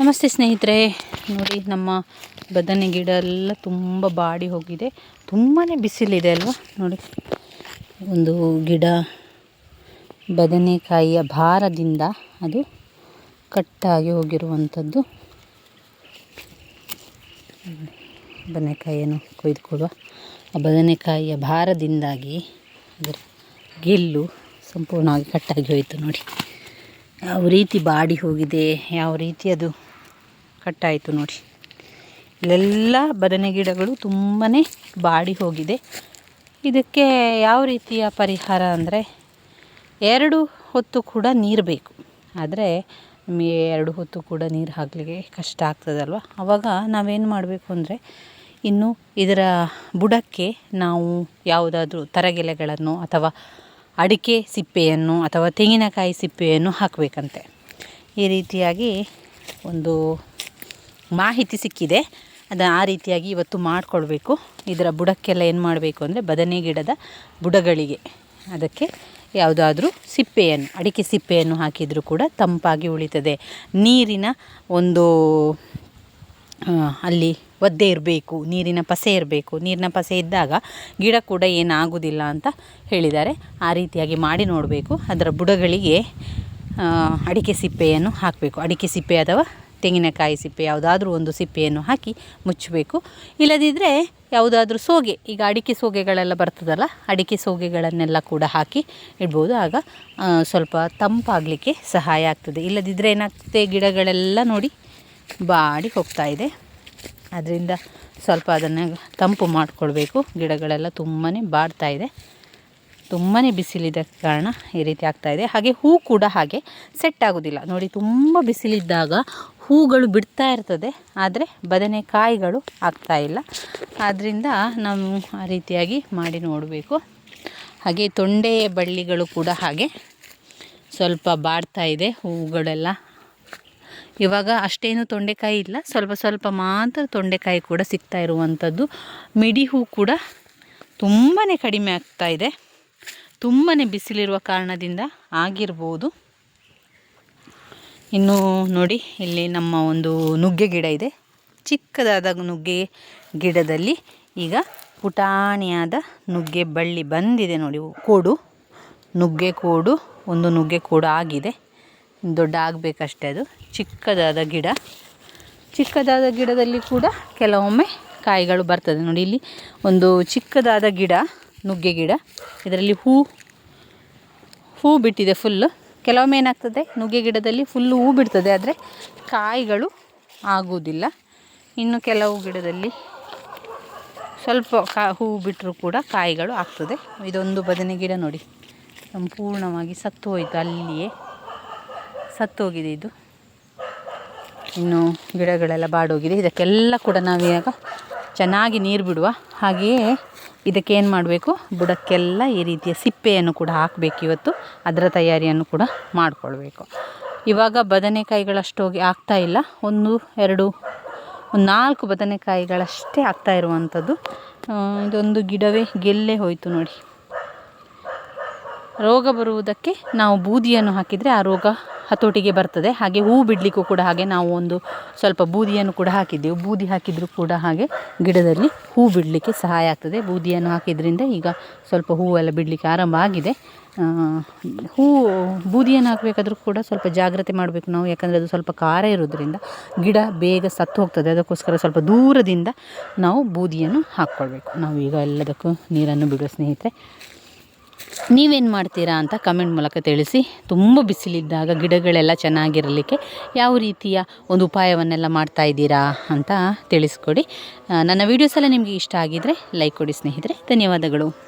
ನಮಸ್ತೆ ಸ್ನೇಹಿತರೆ. ನೋಡಿ, ನಮ್ಮ ಬದನೆ ಗಿಡ ಎಲ್ಲ ತುಂಬ ಬಾಡಿ ಹೋಗಿದೆ. ತುಂಬಾ ಬಿಸಿಲಿದೆ ಅಲ್ವಾ? ನೋಡಿ, ಒಂದು ಗಿಡ ಬದನೆಕಾಯಿಯ ಭಾರದಿಂದ ಅದು ಕಟ್ಟಾಗಿ ಹೋಗಿರುವಂಥದ್ದು. ಬದನೆಕಾಯಿಯನ್ನು ಕೊಯ್ದುಕೊಳ್ಳುವ ಆ ಬದನೆಕಾಯಿಯ ಭಾರದಿಂದಾಗಿ ಅದರ ಗೆಲ್ಲು ಸಂಪೂರ್ಣವಾಗಿ ಕಟ್ಟಾಗಿ ಹೋಯಿತು ನೋಡಿ. ಯಾವ ರೀತಿ ಬಾಡಿ ಹೋಗಿದೆ, ಯಾವ ರೀತಿ ಅದು ಕಟ್ಟಾಯಿತು ನೋಡಿ. ಇಲ್ಲೆಲ್ಲ ಬದನೆ ಗಿಡಗಳು ತುಂಬಾ ಬಾಡಿ ಹೋಗಿದೆ. ಇದಕ್ಕೆ ಯಾವ ರೀತಿಯ ಪರಿಹಾರ ಅಂದರೆ ಎರಡು ಹೊತ್ತು ಕೂಡ ನೀರು ಬೇಕು. ಆದರೆ ನಿಮಗೆ ಎರಡು ಹೊತ್ತು ಕೂಡ ನೀರು ಹಾಕಲಿಕ್ಕೆ ಕಷ್ಟ ಆಗ್ತದಲ್ವ? ಆವಾಗ ನಾವೇನು ಮಾಡಬೇಕು ಅಂದರೆ ಇನ್ನು ಇದರ ಬುಡಕ್ಕೆ ನಾವು ಯಾವುದಾದ್ರೂ ತರಗೆಲೆಗಳನ್ನು ಅಥವಾ ಅಡಿಕೆ ಸಿಪ್ಪೆಯನ್ನು ಅಥವಾ ತೆಂಗಿನಕಾಯಿ ಸಿಪ್ಪೆಯನ್ನು ಹಾಕಬೇಕಂತೆ. ಈ ರೀತಿಯಾಗಿ ಒಂದು ಮಾಹಿತಿ ಸಿಕ್ಕಿದೆ. ಅದನ್ನು ಆ ರೀತಿಯಾಗಿ ಇವತ್ತು ಮಾಡಿಕೊಳ್ಬೇಕು. ಇದರ ಬುಡಕ್ಕೆಲ್ಲ ಏನು ಮಾಡಬೇಕು ಅಂದರೆ ಬದನೆ ಗಿಡದ ಬುಡಗಳಿಗೆ. ಅದಕ್ಕೆ ಯಾವುದಾದ್ರೂ ಸಿಪ್ಪೆಯನ್ನು, ಅಡಿಕೆ ಸಿಪ್ಪೆಯನ್ನು ಹಾಕಿದರೂ ಕೂಡ ತಂಪಾಗಿ ಉಳಿತದೆ. ನೀರಿನ ಒಂದು ಅಲ್ಲಿ ಒದ್ದೆ ಇರಬೇಕು, ನೀರಿನ ಪಸೆ ಇರಬೇಕು. ನೀರಿನ ಪಸೆ ಇದ್ದಾಗ ಗಿಡ ಕೂಡ ಏನಾಗುವುದಿಲ್ಲ ಅಂತ ಹೇಳಿದ್ದಾರೆ. ಆ ರೀತಿಯಾಗಿ ಮಾಡಿ ನೋಡಬೇಕು. ಅದರ ಬುಡಗಳಿಗೆ ಅಡಿಕೆ ಸಿಪ್ಪೆಯನ್ನು ಹಾಕಬೇಕು. ಅಡಿಕೆ ಸಿಪ್ಪೆ ಅಥವಾ ತೆಂಗಿನಕಾಯಿ ಸಿಪ್ಪೆ, ಯಾವುದಾದ್ರೂ ಒಂದು ಸಿಪ್ಪೆಯನ್ನು ಹಾಕಿ ಮುಚ್ಚಬೇಕು. ಇಲ್ಲದಿದ್ದರೆ ಯಾವುದಾದ್ರೂ ಸೋಗೆ, ಈಗ ಅಡಿಕೆ ಸೋಗೆಗಳೆಲ್ಲ ಬರ್ತದಲ್ಲ, ಅಡಿಕೆ ಸೋಗೆಗಳನ್ನೆಲ್ಲ ಕೂಡ ಹಾಕಿ ಇಡ್ಬೋದು. ಆಗ ಸ್ವಲ್ಪ ತಂಪಾಗಲಿಕ್ಕೆ ಸಹಾಯ ಆಗ್ತದೆ. ಇಲ್ಲದಿದ್ದರೆ ಏನಾಗ್ತದೆ, ಗಿಡಗಳೆಲ್ಲ ನೋಡಿ ಬಾಡಿ ಹೋಗ್ತಾ ಇದೆ. ಅದರಿಂದ ಸ್ವಲ್ಪ ಅದನ್ನು ತಂಪು ಮಾಡಿಕೊಳ್ಬೇಕು. ಗಿಡಗಳೆಲ್ಲ ತುಂಬಾ ಬಾಡ್ತಾ ಇದೆ. ತುಂಬಾ ಬಿಸಿಲಿದ ಕಾರಣ ಈ ರೀತಿ ಆಗ್ತಾಯಿದೆ ಹಾಗೆ ಹೂ ಕೂಡ ಹಾಗೆ ಸೆಟ್ ಆಗೋದಿಲ್ಲ. ನೋಡಿ, ತುಂಬ ಬಿಸಿಲಿದ್ದಾಗ ಹೂಗಳು ಬಿಡ್ತಾ ಇರ್ತದೆ. ಆದರೆ ಬದನೆಕಾಯಿಗಳು ಆಗ್ತಾ ಇಲ್ಲ. ಆದ್ದರಿಂದ ನಾವು ಆ ರೀತಿಯಾಗಿ ಮಾಡಿ ನೋಡಬೇಕು. ಹಾಗೆ ತೊಂಡೆ ಬಳ್ಳಿಗಳು ಕೂಡ ಹಾಗೆ ಸ್ವಲ್ಪ ಬಾಡ್ತಾ ಇದೆ ಹೂಗಳೆಲ್ಲ. ಇವಾಗ ಅಷ್ಟೇನು ತೊಂಡೆಕಾಯಿ ಇಲ್ಲ. ಸ್ವಲ್ಪ ಸ್ವಲ್ಪ ಮಾತ್ರ ತೊಂಡೆಕಾಯಿ ಕೂಡ ಸಿಗ್ತಾ ಇರುವಂಥದ್ದು ಮಿಡಿ ಹೂ ಕೂಡ ತುಂಬಾ ಕಡಿಮೆ ಆಗ್ತಾ ಇದೆ. ತುಂಬಾ ಬಿಸಿಲಿರುವ ಕಾರಣದಿಂದ ಆಗಿರ್ಬೋದು. ಇನ್ನು ನೋಡಿ, ಇಲ್ಲಿ ನಮ್ಮ ಒಂದು ನುಗ್ಗೆ ಗಿಡ ಇದೆ. ಚಿಕ್ಕದಾದ ನುಗ್ಗೆ ಗಿಡದಲ್ಲಿ ಈಗ ಪುಟಾಣಿಯಾದ ನುಗ್ಗೆ ಬಳ್ಳಿ ಬಂದಿದೆ ನೋಡಿ, ಕೋಡು. ನುಗ್ಗೆ ಕೋಡು, ಒಂದು ನುಗ್ಗೆ ಕೋಡು ಆಗಿದೆ. ದೊಡ್ಡ ಆಗಬೇಕಷ್ಟೇ ಅದು. ಚಿಕ್ಕದಾದ ಗಿಡ. ಚಿಕ್ಕದಾದ ಗಿಡದಲ್ಲಿ ಕೂಡ ಕೆಲವೊಮ್ಮೆ ಕಾಯಿಗಳು ಬರ್ತದೆ. ನೋಡಿ, ಇಲ್ಲಿ ಒಂದು ಚಿಕ್ಕದಾದ ಗಿಡ. ನುಗ್ಗೆ ಗಿಡ. ಇದರಲ್ಲಿ ಹೂ ಹೂ ಬಿಟ್ಟಿದೆ ಫುಲ್ಲು ಕೆಲವೊಮ್ಮೆ ಏನಾಗ್ತದೆ, ನುಗ್ಗೆ ಗಿಡದಲ್ಲಿ ಫುಲ್ಲು ಹೂ ಬಿಡ್ತದೆ, ಆದರೆ ಕಾಯಿಗಳು ಆಗುವುದಿಲ್ಲ. ಇನ್ನು ಕೆಲವು ಗಿಡದಲ್ಲಿ ಸ್ವಲ್ಪ ಕಾ, ಹೂ ಬಿಟ್ಟರೂ ಕೂಡ ಕಾಯಿಗಳು ಆಗ್ತದೆ. ಇದೊಂದು ಬದನೆ ಗಿಡ ನೋಡಿ. ಸಂಪೂರ್ಣವಾಗಿ ಸತ್ತು ಹೋಯಿತು, ಅಲ್ಲಿಯೇ ಸತ್ತೋಗಿದೆ ಇದು. ಇನ್ನು ಗಿಡಗಳೆಲ್ಲ ಬಾಡೋಗಿದೆ. ಇದಕ್ಕೆಲ್ಲ ಕೂಡ ನಾವೀಗ ಚೆನ್ನಾಗಿ ನೀರು ಬಿಡುವ ಹಾಗೆಯೇ ಇದಕ್ಕೆ ಏನು ಮಾಡಬೇಕು? ಬುಡಕ್ಕೆಲ್ಲ ಈ ರೀತಿಯ ಸಿಪ್ಪೆಯನ್ನು ಕೂಡ ಹಾಕಬೇಕು ಇವತ್ತು. ಅದರ ತಯಾರಿಯನ್ನು ಕೂಡ ಮಾಡಿಕೊಳ್ಬೇಕು. ಇವಾಗ ಬದನೆಕಾಯಿಗಳಷ್ಟೋಗಿ ಆಗ್ತಾ ಇಲ್ಲ. ಒಂದು, ಎರಡು, ಒಂದು ನಾಲ್ಕು ಬದನೆಕಾಯಿಗಳಷ್ಟೇ ಆಗ್ತಾ ಇರುವಂಥದ್ದು. ಇದೊಂದು ಗಿಡವೇ ಗೆಲ್ಲೇ ಹೋಯಿತು ನೋಡಿ. ರೋಗ ಬರುವುದಕ್ಕೆ ನಾವು ಬೂದಿಯನ್ನು ಹಾಕಿದರೆ ಆ ರೋಗ ಹತೋಟಿಗೆ ಬರ್ತದೆ. ಹಾಗೆ ಹೂ ಬಿಡಲಿಕ್ಕೂ ಕೂಡ ಹಾಗೆ ನಾವು ಒಂದು ಸ್ವಲ್ಪ ಬೂದಿಯನ್ನು ಕೂಡ ಹಾಕಿದ್ದೆವು. ಬೂದಿ ಹಾಕಿದರೂ ಕೂಡ ಹಾಗೆ ಗಿಡದಲ್ಲಿ ಹೂ ಬಿಡಲಿಕ್ಕೆ ಸಹಾಯ ಆಗ್ತದೆ. ಬೂದಿಯನ್ನು ಹಾಕಿದ್ರಿಂದ ಈಗ ಸ್ವಲ್ಪ ಹೂವೆಲ್ಲ ಬಿಡಲಿಕ್ಕೆ ಆರಂಭ ಆಗಿದೆ. ಹೂ ಬೂದಿಯನ್ನು ಹಾಕಬೇಕಾದ್ರೂ ಕೂಡ ಸ್ವಲ್ಪ ಜಾಗ್ರತೆ ಮಾಡಬೇಕು ನಾವು. ಯಾಕಂದರೆ ಅದು ಸ್ವಲ್ಪ ಖಾರ ಇರೋದ್ರಿಂದ ಗಿಡ ಬೇಗ ಸತ್ತು ಹೋಗ್ತದೆ. ಅದಕ್ಕೋಸ್ಕರ ಸ್ವಲ್ಪ ದೂರದಿಂದ ನಾವು ಬೂದಿಯನ್ನು ಹಾಕ್ಕೊಳ್ಬೇಕು. ನಾವು ಈಗ ಎಲ್ಲದಕ್ಕೂ ನೀರನ್ನು ಬಿಡುವ ಸ್ನೇಹಿತರೆ ನೀವೇನು ಮಾಡ್ತೀರಾ ಅಂತ ಕಮೆಂಟ್ ಮೂಲಕ ತಿಳಿಸಿ. ತುಂಬ ಬಿಸಿಲಿದ್ದಾಗ ಗಿಡಗಳೆಲ್ಲ ಚೆನ್ನಾಗಿರಲಿಕ್ಕೆ ಯಾವ ರೀತಿಯ ಒಂದು ಉಪಾಯವನ್ನೆಲ್ಲ ಮಾಡ್ತಾ ಇದ್ದೀರಾ ಅಂತ ತಿಳಿಸ್ಕೊಡಿ. ನನ್ನ ವೀಡಿಯೋಸ್ ಎಲ್ಲ ನಿಮಗೆ ಇಷ್ಟ ಆಗಿದ್ದರೆ ಲೈಕ್ ಕೊಡಿ ಸ್ನೇಹಿತರೆ. ಧನ್ಯವಾದಗಳು.